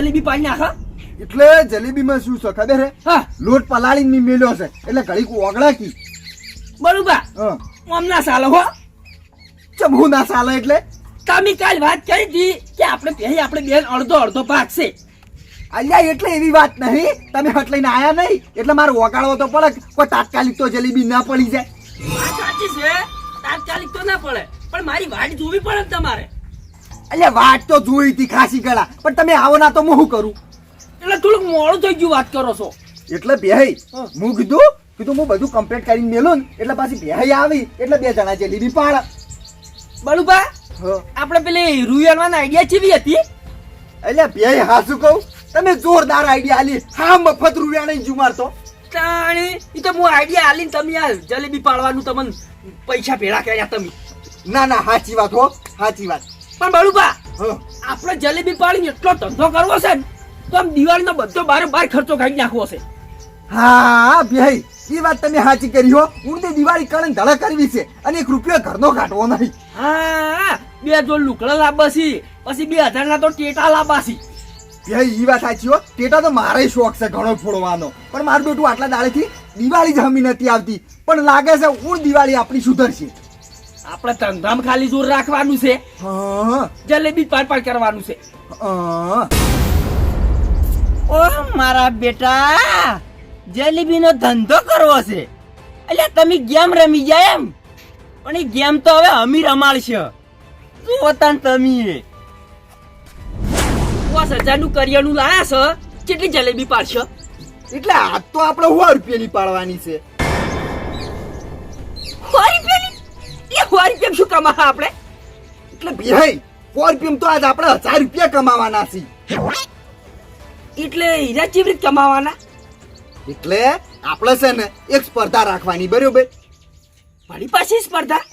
જલેબી પાડી નાખા. એટલે જલેબીમાં શું છે ખબર હે? હા. લોટ પલાળીને મેલ્યો છે. એટલે ઘડીક ઓગળા કી. બરોબર. હા. ના સાલો હો. ચમ ના સાલો એટલે? તમે કાલ વાત કરી હતી કે આપણે પહેલી આપણે બેન અડધો અડધો ભાગ છે. અલ્યા એટલે એવી વાત નહીં. તમે હટ લઈને આયા નહીં. એટલે મારે ઓગાળવો તો પડે કોઈ તાત્કાલિક તો જલેબી ના પડી જાય. સાચી છે. તાત્કાલિક તો ના પડે. પણ મારી વાટ જોવી પડે તમારે. અલ્યા વાત તો જોઈ હતી ખાસી ગળા પણ તમે આવો ના તો હું શું કરું? એટલે થોડુંક મોડું થઈ ગયું વાત કરો છો. એટલે બેહી હું. કીધું કીધું હું બધું કમ્પ્લીટ કરીને મેલું ને એટલે પાછી બેહી આવી એટલે બે જણા જલેબી પાડ. બળુભા આપણે પેલી રૂયલવાન આઈડિયા ચીવી હતી? એટલે બેહી હાસું કહું? તમે જોરદાર આઈડિયા આલી. હા મફત રૂપિયા નહીં જુમારતો તાણી એ તો હું આઈડિયા આલીને તમે આ જલેબી પાડવાનું તમને પૈસા ભેળા કર્યા તમે. ના ના સાચી વાત હો સાચી વાત. પણ બળુબા આપણે જલેબી પાડીને એટલો ધંધો કરવો છે ને તો આમ દિવાળીનો બધો બારે બાર ખર્ચો કાઢી નાખવો છે. હા ભાઈ એ વાત તમે સાચી કરી હો. હું તે દિવાળી કરણ ધડા કરવી છે અને એક રૂપિયો ઘરનો કાઢવો નહીં. હા બે જો લુકડા લાબાસી પછી બે હજાર ના તો ટેટા લાબાસી ભાઈ એ વાત સાચી હો. ટેટા તો મારે શોખ છે ઘણો ફોડવાનો. પણ મારું બેટું આટલા દાડેથી દિવાળી જમી નથી આવતી. પણ લાગે છે હું દિવાળી આપણી સુધરશે. આપણે ધંધામાં ખાલી જોર રાખવાનું છે. જલેબી પાર પાર કરવાનું છે. ઓ મારા બેટા જલેબીનો ધંધો કરવો છે. એટલે તમે ગેમ રમી જાય એમ? પણ એ ગેમ તો હવે અમી રમાડશે. શું વતાન તમે પાંચ હજારનું કરિયાણું લાયા છે? કેટલી જલેબી પાડશો? એટલે આજ તો આપણે સો રૂપિયાની પાડવાની છે. સો રૂપિયા શું કમાવા આપણે? એટલે ભાઈ ફોર રૂપિયા તો આજ આપણે હજાર રૂપિયા કમાવાના છે એટલે હીરા ચીવરી કમાવાના? એટલે આપણે છે ને એક સ્પર્ધા રાખવાની બરોબર? મારી પાસે સ્પર્ધા?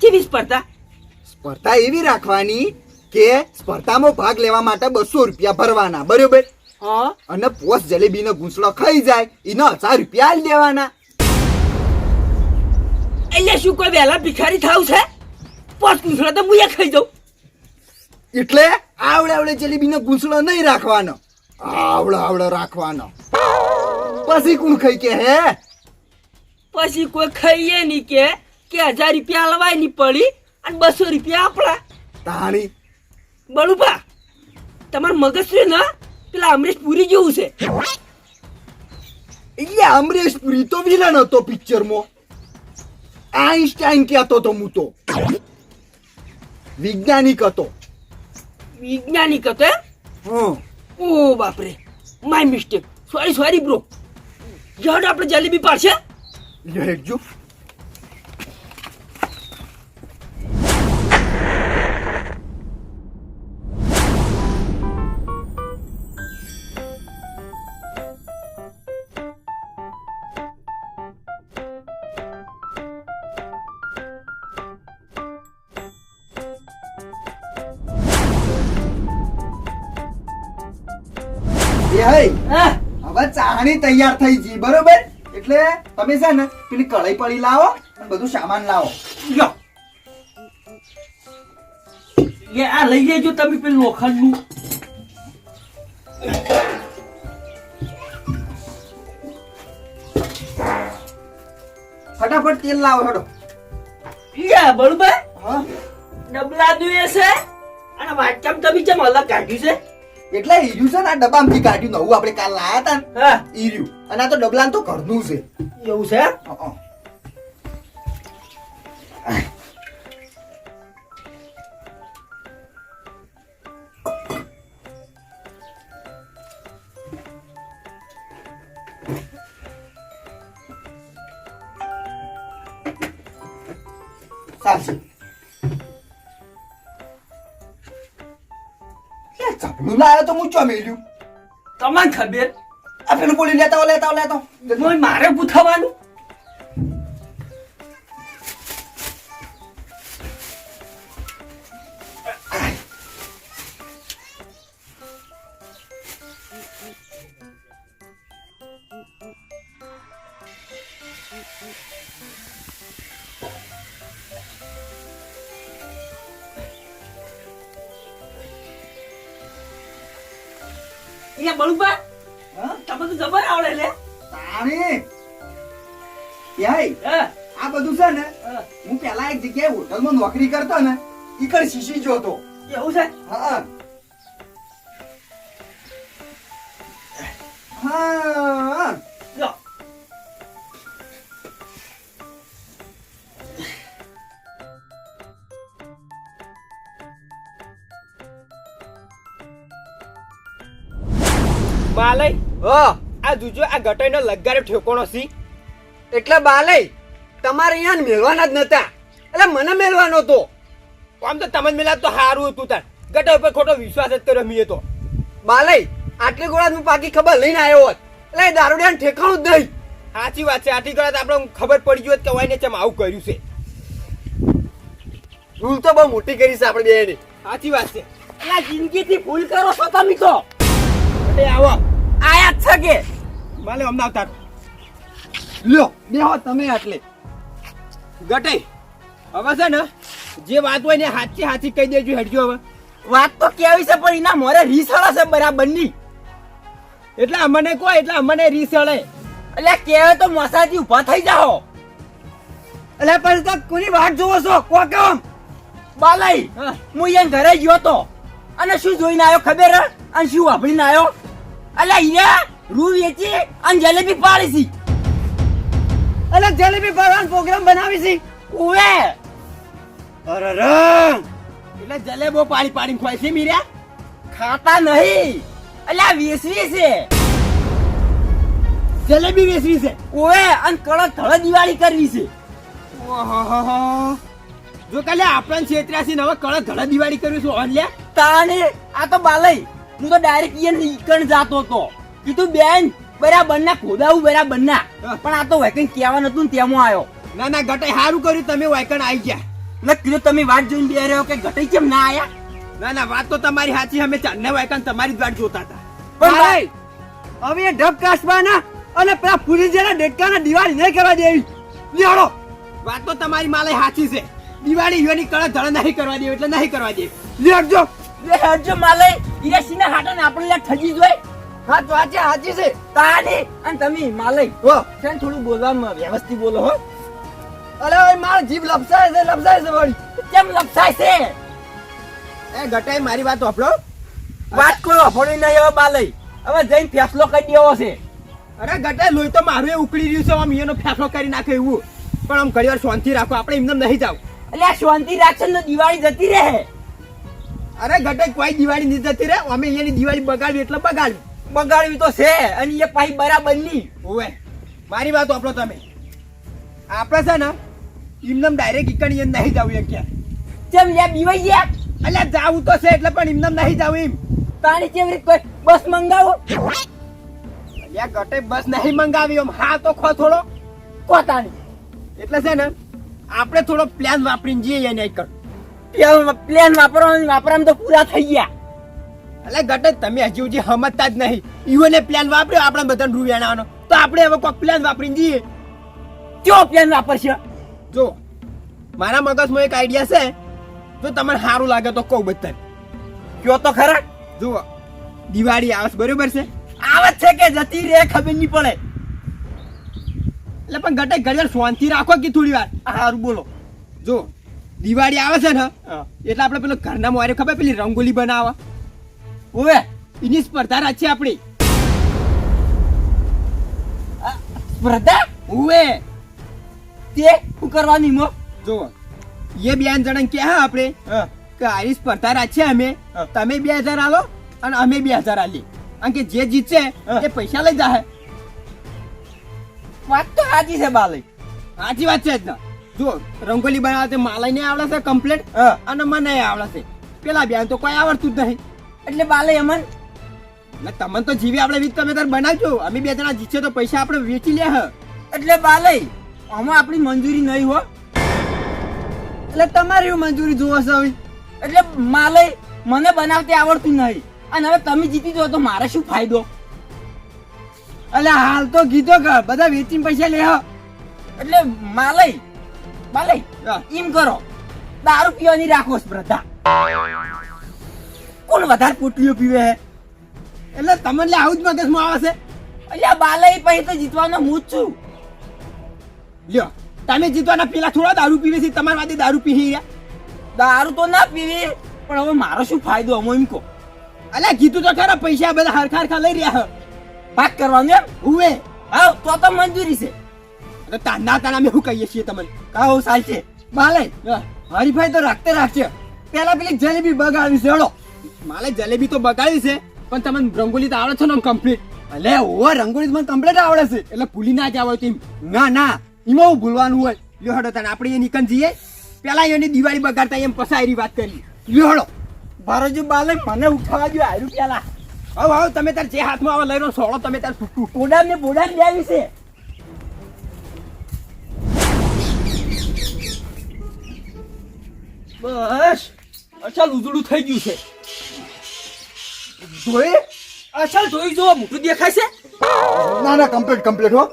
કેવી સ્પર્ધા? સ્પર્ધા એવી રાખવાની કે સ્પર્ધામાં ભાગ લેવા માટે બસો રૂપિયા ભરવાના બરોબર? હા. અને પોસ જલેબીનો ઘૂંસડો ખાઈ જાય એનો હજાર રૂપિયા લેવાના. શું કોઈ વહેલા ભિખારી થાવ છે? પાંચ કુસળો તો હું ખાઈ જાઉં. એટલે આવડે આવડે જલેબીનો ગૂંસડો નહીં રાખવાનો. આવડો આવડો રાખવાનો. પછી કોણ ખાઈ કે હે? પછી કોઈ ખાઈએ નહીં કે કે હજાર રૂપિયા લવાય નહીં પડી અને બસો રૂપિયા આપણા. તાણી. બળુભા તમારું મગજ છે ને પેલા અમરીશ પુરી જેવું છે. એટલે અમરેશ પુરી તો વિલન હતો પિક્ચરમાં. આઈન્સ્ટાઈન કહેતો તો હું તો વૈજ્ઞાનિક હતો વૈજ્ઞાનિક હતો એમ? ઓ બાપરે. My mistake sorry sorry bro જડ આપણે જલેબી પાડશે? લેજો ચાણી તૈયાર થઈ ગઈ બરોબર? એટલે તમે છે ને પેલી કઢાઈ પડી લાવો અને બધું સામાન લાવો. લો એ આ લઈ જજો તમે પેલું લોખંડનું ફટાફટ તેલ લાવો હેડો. યા બરોબર? હા. ડબલા દુએ છે અને વાટકામ તમે જેમ અલગ કાઢ્યું છે. એટલે ઈર્યું છે ને આ ડબ્બામાંથી કાઢ્યું નવું આપણે કાલ લાયા હતા ને. હા. ઈર્યું અને આ તો ડબલાન તો ઘરનું છે. એવું છે? હં, હં. લાયો તો હું ચો મેલ્યું? તમને ખબર? આ પેલું બોલી લેતા હો, લેતા હો, લેતા મારે પૂછવાનું તાણી યાય આ બધું છે ને હું. પેલા એક જગ્યાએ હોટલમાં નોકરી કરતો ને ઈકડ શીશી જોતો. એવું છે? હા. હા. માલય હા. આ જુજો આ ગટરનો લગારે ઠેકોણો સી. એટલે બાલય તમારે અહીંયા મેળવાના જ નતા. એટલે મને મેળવાનો તો. આમ તો તમને મેલા તો સારું હતું તાર. ગટા ઉપર ખોટો વિશ્વાસ જ કર્યો મીએ તો. બાલે આટલી ગોળા હું પાકી ખબર લઈને આવ્યો હોત. એટલે દારૂડિયાને ઠેકાણું જ નહીં. સાચી વાત છે આટલી ગોળા આપણે ખબર પડી ગયું કે વાઈને ચમ આવું કર્યું છે. ભૂલ તો બહુ મોટી કરી છે આપણે બેની. સાચી વાત છે. એટલે જિંદગીથી ભૂલ કરો છો તમે તો. આવો. આયા છે કે. માલે અમને આવતા લ્યો બેહો તમે આટલે. ગટે હવે છે ને જે વાત હોય ને હાચી હાચી કહી દેજો હેડજો હવે. વાત તો કેવી છે પણ એના મોરે રીસળે છે બરાબરની એટલે અમને કહો એટલે અમને રીસળે. એટલે કહેવાય તો મસાજી ઊભા થઈ જાઓ. એટલે પછી તો કોની વાત જોવો છો? કો કેમ? બાલાઈ હું. અહીંયા ઘરે ગયો તો. અને શું જોઈને આવ્યો ખબર અને શું વાપરીને આવ્યો? અલ્યા હીરા રૂ વેચી અને જલેબી પાડી છે. અલે જલેબી પાડવાનો પ્રોગ્રામ બનાવી છે? ઉવે અરે રે એટલે જલેબો પાડી પાડીને ખવાય છે મીર્યા ખાતા નહીં. અલ્યા વેસવી છે. જલેબી વેસવી છે. ઉવે અને કડક ધળ દિવાળી કરવી છે. જો કાલે આપણને છેતર્યાસી નવા હવે કળા ધડા દિવાળી કર્યું છે. ઓલ્યા તાને આ તો બાલય. હું તો ડાયરેક્ટ ઈયન ઈકણ જાતો તો. કીધું બેન બરાબર ના ખોદાવું બરાબર ના પણ આ તો વેકન કહેવા નતું તેમાં આવ્યો ના ના ગટે સારું કર્યું તમે વાયકણ આવી ગયા. ના કીધું તમે વાત જોઈને બે રહ્યો કે ઘટાઈ કેમ ના આયા? ના ના વાત તો તમારી સાચી અમે ચાંદને વાયકણ તમારી જ વાત જોતા હતા. પણ ભાઈ હવે એ ઢબ કાસવાના અને પેલા પુરી જેના ડેટકાના દિવાળી નહીં કરવા દેવી. લેડો વાત તો તમારી માલે સાચી છે. દિવાળી યોની કળા ધળ નહીં કરવા દેવી એટલે નહીં કરવા દેવી. લેડજો હરજો માલે. ઈરેસીના હાટન આપણે લે ઠગી જોઈ હા તો આજે હાચી છે. તાને અને તમે માલય હો છે થોડું બોલવામાં વ્યવસ્થિત બોલો, હો. અરે ભાઈ મારો જીભ લપસાય છે લપસાય છે વળી. કેમ લપસાય છે? એ ગટાઈ મારી વાત વાપરો. વાત કોઈ અફોડી નહીં હવે બાલય હવે જઈને ફેસલો કરી દેવો છે. અરે ગટાઈ લોહી તો મારું ઉકળી રહ્યું છે, આમ એનો ફેસલો કરી નાખે એવું. પણ આમ ઘણી વાર શાંતિ રાખો, આપણે એમને નહીં જાવ. એટલે શાંતિ રાખશે ને દિવાળી જતી રહે. અરે ગટાઈ કોઈ દિવાળી નહીં જતી રે અમે અહીંયાની દિવાળી બગાડવી એટલે બગાડવી. બગાડવી તો છે અને એ પાછી બરાબરની ઓવે મારી વાત આપણો તમે. આપણે છે ને ઇમનમ ડાયરેક્ટ ઈકણી એમ નહીં જવું એમ ક્યાં કેમ લે બીવાઈ ગયા અલ્યા જાવું તો છે એટલે પણ ઇમનમ નહીં જવું એમ. તાણી કેવી રીતે બસ મંગાવો? અલ્યા ગટે બસ નહીં મંગાવી એમ. હા તો ખો થોડો. કો તાણી. એટલે છે ને આપણે થોડો પ્લાન વાપરીને જઈએ એને કર પ્લેન પ્લેન વાપરવાનું વાપરવામાં તો પૂરા થઈ ગયા. એટલે ગટે તમે હજી હજી સમજતા જ નહીં. ઈવોને પ્લાન વાપર્યો આપણે બધાને રૂ વેણાવાનો તો આપણે હવે કોઈ પ્લાન વાપરીને જઈએ. કયો પ્લેન વાપરશે? જો મારા મગજમાં એક આઈડિયા છે. જો તમને સારું લાગે તો કહું બધાને. કયો તો ખરા? જુઓ દિવાળી આવે છે, બરોબર છે? આવે છે કે જતી રે ખબર નહીં પડે. એટલે પણ ગટે ઘડિયાળ શાંતિ રાખો કે થોડી વાર? સારું હારું બોલો. જો દિવાળી આવે છે ને એટલે આપણે પેલો ઘરના મોરે ખબર પેલી રંગોલી બનાવે ઓવે એની સ્પર્ધા રાખીએ આપણી. સ્પર્ધા? ઓવે. તે શું કરવાની મો? જો એ બે જણા કે હા આપણે? કે આની સ્પર્ધા રાખીએ અમે. તમે બે હજાર આલો અને અમે બે હજાર આલી. કારણ કે જે જીતશે. એ પૈસા લઈ જાય વાત તો સાચી છે બાલય સાચી વાત છે જ ને. જો રંગોલી બનાવે માલય નહીં આવડે છે કમ્પ્લેટ અને મને આવડે છે. પેલા બેન તો કોઈ આવડતું જ નહીં. એટલે બાલય અમન. તમને તો જીવી આપણે વીજ તમે તાર બનાવજો. અમે બે જણા જીતશે તો પૈસા આપણે વેચી લે હ. એટલે બાલે આમાં આપણી મંજૂરી નહીં હો. એટલે તમારી મંજૂરી જોવો છે હવે. એટલે માલે મને બનાવતી આવડતું નહીં. અને હવે તમે જીતી જાઓ તો મારે શું ફાયદો? એટલે હાલ તો કીધો કે બધા વેચીને પૈસા લે હ. એટલે માલય માલય. એમ કરો. દારૂ પીવાની રાખો સ્પર્ધા. કોણ વધારે પોટલીઓ પીવે હે? એટલે તમને લે આવું જ મગજમાં આવે છે? અલ્યા બાલાઈ પછી તો જીતવાનો હું જ છું. લ્યો, તમે જીતવાના પેલા થોડા દારૂ પીવે છે, તમારા વાદે દારૂ પી રહ્યા. દારૂ તો ના પીવી, પણ હવે મારો શું ફાયદો અમો એમ કહો. અલ્યા કીધું તો ખરા, પૈસા બધા હરખા હરખા લઈ રહ્યા ભાગ કરવાનું એમ? હુવે હા તો તો મંજૂરી છે. અરે તાના તાના અમે શું કહીએ છીએ તમને? કહો ચાલશે માલે હરીફાઈ તો રાખતે રાખશે પેલા પેલી જલેબી બગાડી છે, હેડો. માલે જલેબી તો બગાડી છે, પણ તમને રંગોલી તો આવડે છે ને કમ્પ્લીટ અલે ઓ રંગોલી તો મને કમ્પ્લીટ આવડે છે. એટલે ભૂલી ના જાવ તેમ ના ના, એમાં હું ભૂલવાનું હોય. લ્યો હડો તને, આપણે એ નીકળ જઈએ. પેલા એની દિવાળી બગાડતા એમ પસાયરી વાત કરી. લ્યો હેડો. ભારોજી બાલે મને ઉઠાવા દો આયરું પેલા હવે હવે, તમે તાર જે હાથમાં આવે લઈ રહ્યો સોળો તમે તાર બોડામ ને બોડામ આવી છે. બસ. અચ્છા ઉજળું થઈ ગયું છે. જોઈ અસલ જોઈ જો મોટું દેખાય છે? ના ના કમ્પ્લીટ કમ્પ્લીટ હો.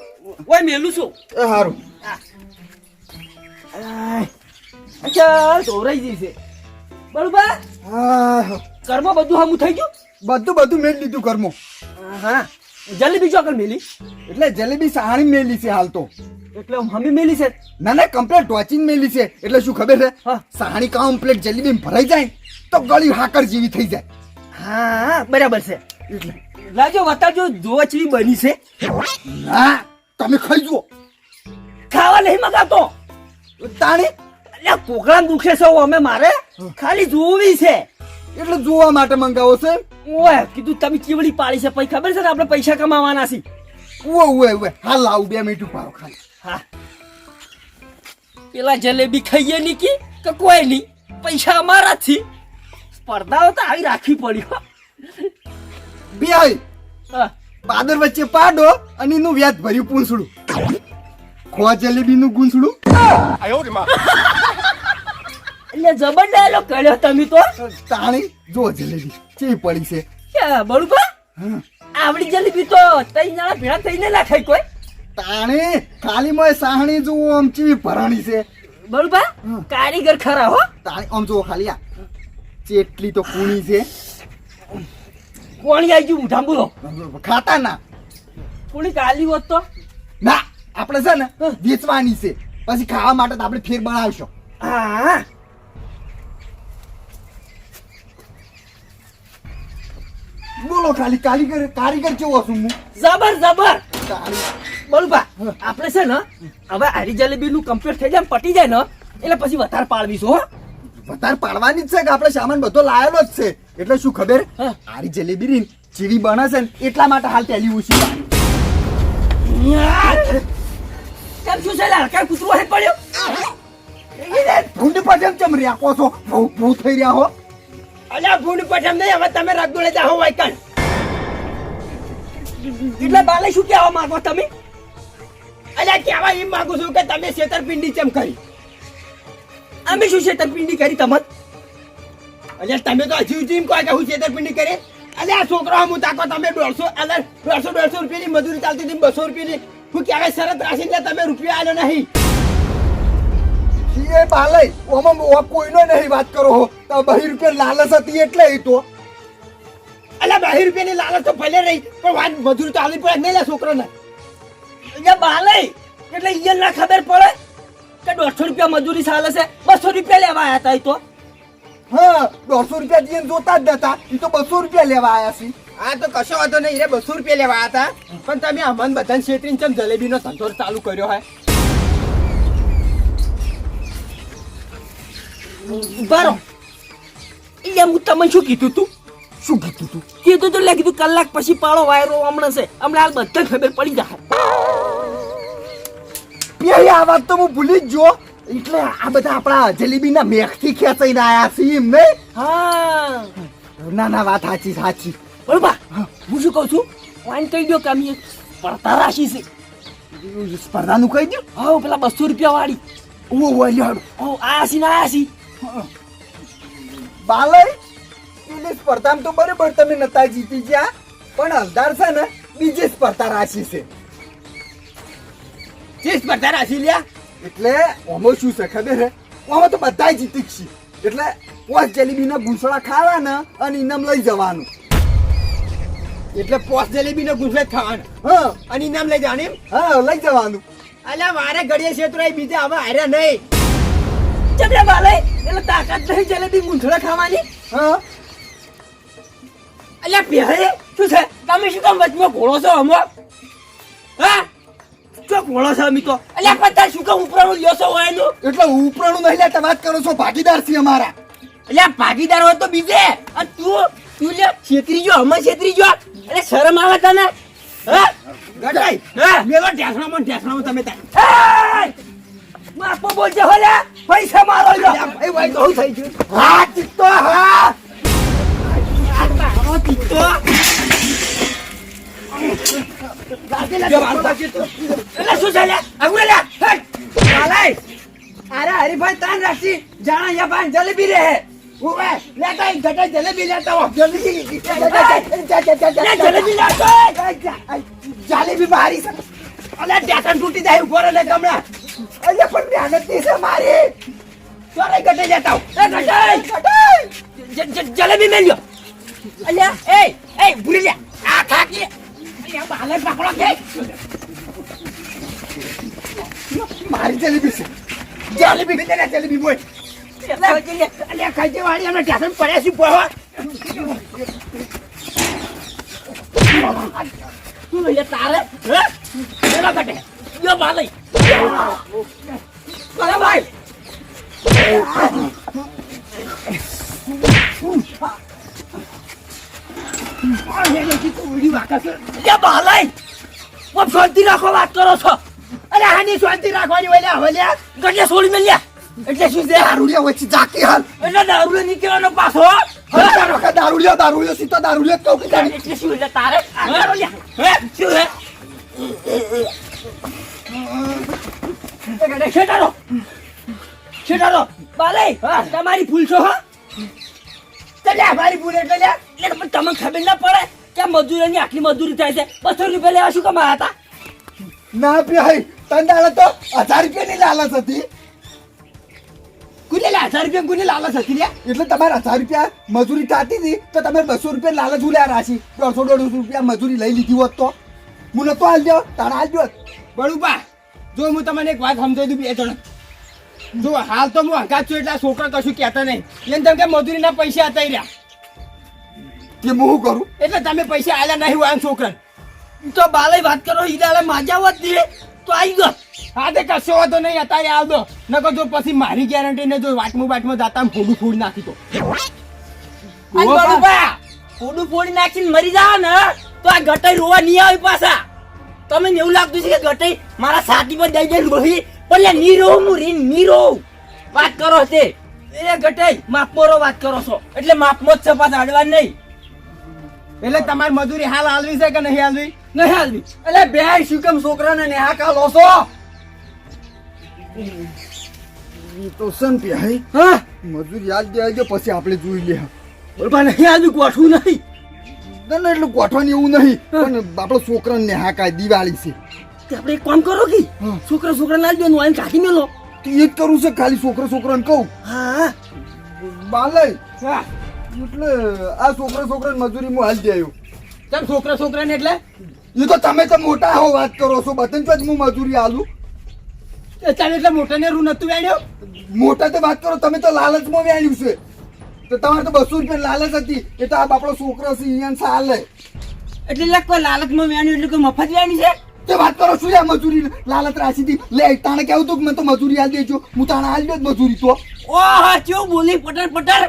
ઓય મેલું છું. એ સારું ધોરાઈ જઈ છે. બરોબર? હા કર્મ બધું હમું થઈ ગયું? બધું બધું મેળ લીધું કર્મો હા જલેબી ચોકર મેલી. એટલે જલેબી સાણી મેલી છે હાલ તો. એટલે હમી મેલી છે? ના ના કમ્પ્લેટ ટોચિંગ મેલી છે. એટલે શું ખબર છે. સાણી કમ્પ્લેટ જલેબી ભરાઈ જાય? તો ગળી હાકર જેવી થઈ જાય. હા બરાબર છે. એટલે લાજો વતાજો જોવા ચીવી બની છે. ના તમે ખાઈ જુઓ. ખાવા નહીં મગાતો. તાણી? અલ્યા કોકરા દુખે છે અમે મારે ખાલી જોવી છે. એટલે જોવા માટે મંગાવો છે? ઓય કીધું તમે ચીવડી પાડી છે પછી ખબર છે ને આપણે પૈસા કમાવાના છે ઉવે ઉવે ઉવે. હા લાવું બે મિનિટ ઉપાડો ખાલી. હા. પેલા જલેબી ખાઈએ ની કી કોઈ નહીં પૈસા અમારા જ સ્પર્ધાઓ તો આવી રાખવી પડ્યો હો. બે પાદર વચ્ચે પાડો અને એનું વ્યાજ ભર્યું પૂંછડું. ખોવા જલેબી નું ગુંસડું એટલે જબર ડાયલોગ કર્યો તમે તો. તાણી જો જલેબી ચેવી પડી છે. બરોબર આવડી જલેબી તો તઈ નાળા ભેળા થઈને ના ખાય કોઈ. તાણી ખાલી મોય સાહણી જુઓ આમ ચેવી ભરાણી છે. બરોબર કારીગર ખરા હો. તાણી આમ જો ખાલી આ. ચેટલી તો કુણી છે. કોણી આવી ગયું? મુઠા બોલો ખાતા ના. કોણી કાલી હોત તો? ના આપણે છે ને વેચવાની છે. પછી ખાવા માટે તો આપણે ફેર બનાવશો. હા. બોલો ખાલી કારીગર કારીગર કેવો છું હું? જબર જબર. બરોબર આપણે છે ને હવે આરી જલેબી નું કમ્પ્લીટ થઈ જાય પટી જાય ને એટલે પછી વધારે પાડવીશું હો. વધારે પાડવાની જ છે કે આપણે સામાન બધો લાયેલો જ છે. એટલે શું ખબર? આરી જલેબી રીન જેવી બને છે ને એટલા માટે હાલ પેલી ઓછી કેમ શું છે લાડકા કૂતરો હે પડ્યો? ભૂંડ પટમ ચમ રહ્યા છો? બહુ બહુ થઈ રહ્યા હો. અલ્યા ભૂંડ પઠમ નહીં હવે તમે રગદોળે જાઓ વાયકણ. એટલે બાલે શું કહેવા માંગો તમે? અલ્યા કહેવા એમ માંગુ છું કે તમે છેતરપિંડી ચમ કરી? અમે શું છેતરપિંડી કરી તમત અલ્યા તમે તો હજી જીમ કહો કે હું છેતરપિંડી કરી. અલ્યા છોકરો હું તાકો તમે દોઢસો અલે દોઢસો દોઢસો રૂપિયાની મજૂરી ચાલતી હતી બસો રૂપિયાની. હું ક્યારે શરત રાખીને તમે રૂપિયા આલ્યો નહીં? એ બાલય ઓમાં ઓ કોઈનો નહીં વાત કરો હો. તો બહી રૂપિયા લાલચ હતી એટલે એ તો. અલ્યા બહી રૂપિયાની લાલચ તો ભલે રહી પણ વાત મજૂરી તો આલી પડે નહીં લે છોકરાને. એટલે બાલય એટલે ઈયર ના ખબર પડે? કે દોઢસો રૂપિયા મજૂરી ચાલે છે બસો રૂપિયા લેવા આવ્યા હતા એ તો. હા દોઢસો રૂપિયા જઈને જોતા જ નતા. એ તો બસો રૂપિયા લેવા આવ્યા છે. હા તો કશો વાંધો નહીં રે બસો રૂપિયા લેવા હતા પણ તમે અમન બધાને છેતરીને ચમ જલેબીનો ધંધો ચાલુ કર્યો હોય બારો એ હું તમને શું કીધું તું? શું કીધું તું? કીધું તું લે કીધું કલાક પછી પાળો વાયરો હમણાં છે. હમણાં હાલ બધા ખબર પડી જાય પેલી આ વાત તો હું ભૂલી જ જો એટલે આ બધા આપણા જલેબીના મેઘથી ખેંચાઈને આયા છે એમ નહીં? હા. ના ના વાત સાચી સાચી. બરોબર હું શું કહું છું? વાઈન કહી દો કે અમે પડતા રાશી છે. સ્પર્ધાનું કહી દઉં હા પેલા બસો રૂપિયા વાળી. ઓ ઓ લ્યો ઓ આયાસી ના આયાસી બાલય એટલે સ્પર્ધામાં તો બરાબર તમે નતા જીતી ગયા. પણ હલદાર છે ને બીજી સ્પર્ધા રાશી છે. જે સ્પર્ધા રાખી લ્યા. એટલે ઓમો શું છે ખબર હે? ઓમો તો બધાય જીતી છે. એટલે પોચ જલેબીના ગુંસળા ખાવાના અને ઇનામ લઈ જવાનું. એટલે પોસ જલેબી નો ગુંઠલો જ હા. અને ઇનામ લઈ જવાનું એમ? હા લઈ જવાનું. અલ્યા મારે ઘડીએ ક્ષેત્ર બીજે હવે હાર્યા નહીં. ચમડા વાલે એટલે તાકાત નહીં જલેબી મૂંઠળા ખાવાની? હા. અલ્યા પહેરે શું છે? તમે શું કામ વચમાં ઘોડો છો હમો હા? શું ઘોડો છો અમી તો અલ્યા પણ શું કામ ઉપરાનું લ્યો છો હોય એટલે ઉપરાણું નહીં લેતા વાત કરો છો ભાગીદાર છે અમારા. અલ્યા ભાગીદાર હોય તો બીજે. અને તું તું લે છેતરી જો હમણાં છેતરી જો. અરે શરમ આવે તને? હા? ગટાઈ હા? મેલો ઢેસણામાં ઢેસણામાં તમે તાર. માપો બોલજે હો પૈસા મારો લ્યો. એ ભાઈ તો થઈ ગયું? હા ચિત્તો હા. આ ચિત્તો એટલે શું છે લે આગળ લે હટ! ચાલાય અરે હરીભાઈ તાન રાખી જાણા યા ભાઈ જલેબી રહે ઉવે લેતા ગટા જલેબી લેતા હો જલેબી જલેબી લાવતો! જલેબી મારી અલે ઢેસણ તૂટી જાય ઊભો રહે ગમણા અલે પણ ધ્યાનની છે મારી ચોરે ઘટે લેતા એ! જ- જ- જલેબી મેલ્યો અલ્યા, એ એ, ભૂલી લે આ ખાકી મારી જલેબી છે. જલેબી બીજે જલેબી બોલ એટલે ખાઈ વાળી અમે ઢેસણ પડ્યા છે પોવા શું લઈએ તારે. હે? પેલો ગટે યો ભાઈ બાલે ઓ શાંતિ રાખો વાત કરો છો. અરે હાની શાંતિ રાખવાની હોય લે હવે લે ગટે છોડી મેલ્યા એટલે શું છે? દારૂલિયા હોય છે જાકી હાલ. એટલે દારૂ નીકળવાનો પાછો. દારૂડિયો સીધો દારૂડિયો જ કહું કે એટલે શું એટલે તારે? હે? શું હે છેટારો છેટારો બાલે તમારી ભૂલ છો હા? મારી ભૂલ એટલે લે. એટલે પણ તમને ખબર ના પડે કે મજૂરોની આટલી મજૂરી થાય છે. બસો રૂપિયા લેવા શું કમાયા હતા? ના પીહાઈ તને દાડે તો હજાર રૂપિયાની લાલચ હતી. કુને લે હજાર રૂપિયા કુને લાલચ હતી લે એટલે તમારે હજાર રૂપિયા મજૂરી થતી હતી તો તમે બસો રૂપિયા લાલચ ઉલ્યા રાશી દોઢસો દોઢસો રૂપિયા મજૂરી લઈ લીધી હોત તો. હું નતો હાલજો તારા હાલજો બળુબા જો હું તમને એક વાત સમજાવી દઉં બે જણ. જો હાલ તો હું હંગાત છું એટલે છોકરો કશું કહેતા નહીં. એને તમે કે મજૂરીના પૈસા હતા રહ્યા. કે હું શું કરું? એટલે તમે પૈસા આલ્યા નહીં હોય આમ છોકરા તો બાલે વાત કરો ઈદાલે માજાવત દે તો આવી ગયો. હા તે કશો વાંધો નહીં અત્યારે આવતો નકર જો પછી મારી ગેરંટી ને જો વાટમું બાટમાં જાતા ફોડું ફૂડ નાખી તો. ફોડું ફોડી નાખીને મરી જાવ ને તો આ ગટાઈ રોવા નહીં આવે પાછા. તમે એવું લાગતું છે કે ગટાઈ મારા સાથી પર દઈ દઈને રોહી પણ નીરો ની રોવું હું રીનની રોવું વાત કરો તે. એ ગટાઈ માપમોરો વાત કરો છો. એટલે માપમો જ છે પાછા નહીં. એટલે તમારી મજૂરી હાલ હાલવી છે કે નહીં હાલવી? નહીં હાલવી. એટલે બે શું કેમ છોકરાને નેહા કાલો છો? તો સન પીહાઈ હા? મજૂરી યાદ દેજો પછી આપણે જોઈ લે. બળબા નહીં હાલવી ગોઠવું નહીં. ના એટલું ગોઠવાની એવું નહીં. પણ આપણો છોકરાને નેહા કાય દિવાળી છે. તે આપણે એક કામ કરો કે. છોકરા છોકરા ના નું આઈને કાઢી મેલો. તો એ જ કરું છે ખાલી છોકરો છોકરાને કહું. હા. બાલય હા. એટલે આ છોકરા છોકરાને મજૂરી હું હાલ આવ્યો. તમે છોકરા છોકરા ને એટલે? એ તો તમે તો મોટા હો વાત કરો છો બતન જ હું મજૂરી આલું એ તમે એટલે મોટા ને રૂ નતું વેણ્યો? મોટા તો વાત કરો તમે તો લાલચમાં વ્યાણ્યું છે. તો તમારે તો બસો રૂપિયા લાલચ હતી એ તો આ બાપડો છોકરો છે અહીંયા ચાલે એટલે કોઈ લાલચમાં વેણ્યું એટલે કોઈ મફત વેણી છે? તે વાત કરો શું યાર મજૂરી લાલત રાશી હતી લે તાણે કેવું તું કે મેં તો મજૂરી આલ દેજો. હું તાણે આલ દો મજૂરી તો. ઓહો કેવું બોલી પટર પટર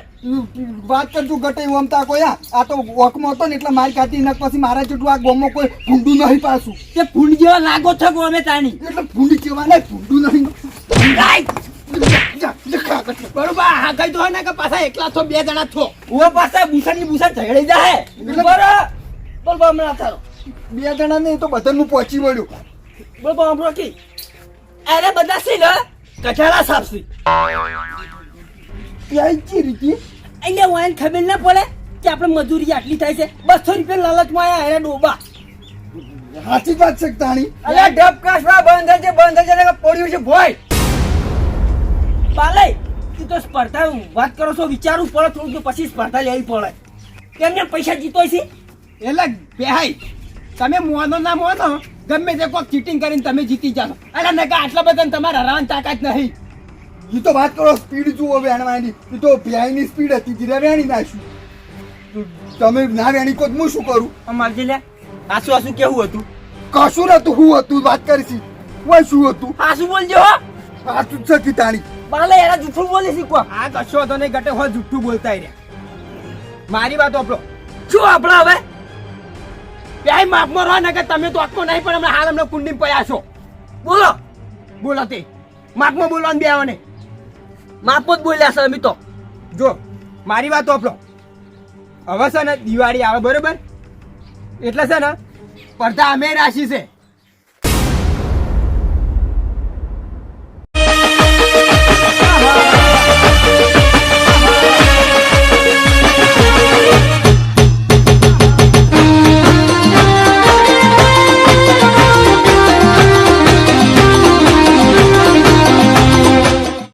વાત કરજો ગટે હું અમતા કોયા આ તો વોકમાં હતો ને એટલે મારી કાઢી નાખ પછી મારા જેટલું આ ગોમમાં કોઈ ભૂંડું નહીં પાછું. તે ફૂંડ જેવા લાગો છો ગો અમે તાણી? એટલે ફૂંડ જેવા નહીં ભૂંડું નહીં. રાઈટ. બરોબર હા કઈ તો ને કે પાછા એકલા છો બે જણા છો પાછા પાસે બુસરની બુસર ઝઘડી જાય બરોબર બોલ બોલ હમણાં બે જણા ને તો બધાનું પહોંચી મળ્યું. બોલ બોલ હમણાં કી અરે બધા સી ને કઠાળા સાપસી ત્યાં ચી રીતી. અહીંયા વાયન ખબર ના પડે કે આપણે મજૂરી આટલી થાય છે. બસો રૂપિયા લાલચમાં આયા અરે ડોબા. સાચી વાત છે તાણી? અલ્યા ડબ કાશમાં બંધ છે બંધ છે ને પડ્યું છે ભોય. પાલે તું તો સ્પર્ધા વાત કરો છો વિચારવું પડે થોડું પછી સ્પર્ધા લેવી પડે. કેમ ને પૈસા જીતો છે? એટલે બેહાઈ તમે મોનો ના મોનો ગમે તે કોક ચીટિંગ કરીને તમે જીતી જાશો. અરે નકા આટલા બધા તમારા હરાવાની તાકાત નહીં. એ તો વાત કરો સ્પીડ જુઓ વેણવાની એ તો ભ્યાઈની સ્પીડ હતી ધીરે વેણી નાખ્યું. તમે ના વેણી કોત હું શું કરું? અમારજી લે આસુ આસુ કેવું હતું? કશું નતું હું હતું વાત કરીશી કોઈ શું હતું? આસુ બોલજો હો. આ તું છે કીતાણી બાલે એના જૂઠું બોલી શીખો આ કશો તો નહીં ગટે હોય જુઠ્ઠું બોલતા રહ્યા મારી વાત આપણો શું આપણે હવે? બેહાઈ માફમાં રહો નકર તમે તો આખો નહીં પણ હમણાં હાલ હમણાં કુંડી પડ્યા છો. બોલો. બોલો તે. માફમાં બોલવાનું બે આવે માપો જ બોલ્યા છે અમે તો. જો મારી વાત આપણો હવે છે ને દિવાળી આવે બરોબર? એટલે છે ને પડતા અમે રાશી છે.